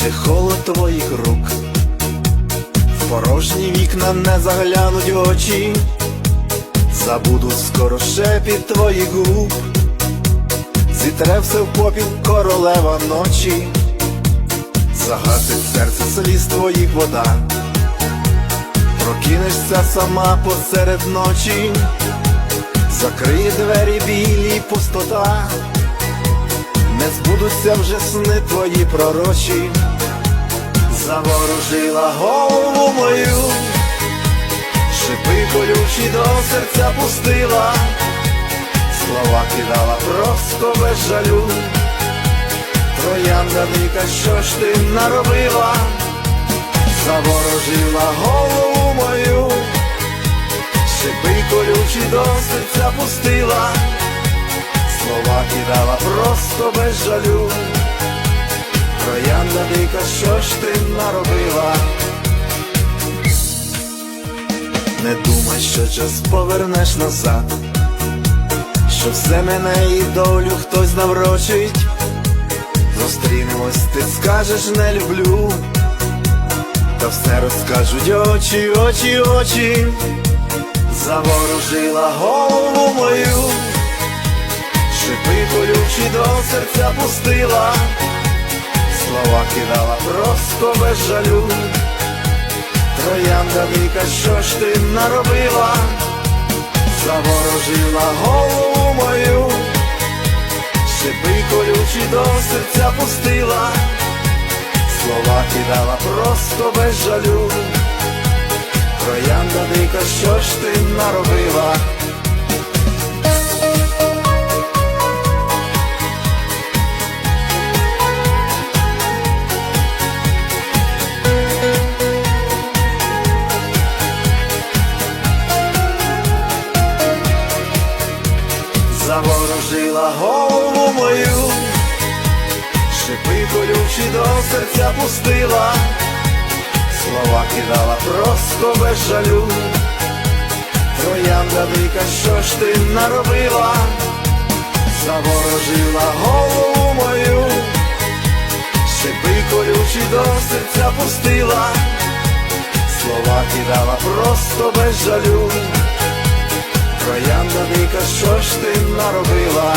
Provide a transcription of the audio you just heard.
наче холод твоїх рук, в порожні вікна не заглянуть очі, забудуть скоро шепіт твоїх губ, зітре все в попіл королева ночі, загасить серце сліз твоїх вода, прокинешся сама посеред ночі, закриє двері білі пустота не збудуться вже сни твої пророчі, заворожила голову мою, шипи колючі до серця пустила, слова кидала просто без жалю, троянда дика, що ж ти наробила, заворожила голову мою, шипи колючі до серця пустила. Кидала просто без жалю Троянда дика, що ж ти наробила? Не думай, що час повернеш назад, що все мене і долю хтось наврочить. Зустрінемось, ти скажеш не люблю, та все розкажуть очі, очі, очі, заворожила голову мою. Колючі до серця пустила, слова кидала просто без жалю. Троянда дика, що ж ти наробила, заворожила голову мою, шипи колючі до серця пустила, слова кидала просто без жалю. Троянда дика, що ж ти наробила? Заворожила голову мою, шипи колючі до серця пустила, слова кидала просто без жалю. Троянда дика, що ж ти наробила, заворожила голову мою, шипи колючі до серця пустила, слова кидала просто без жалю. Троянда дика, що ж ти наробила?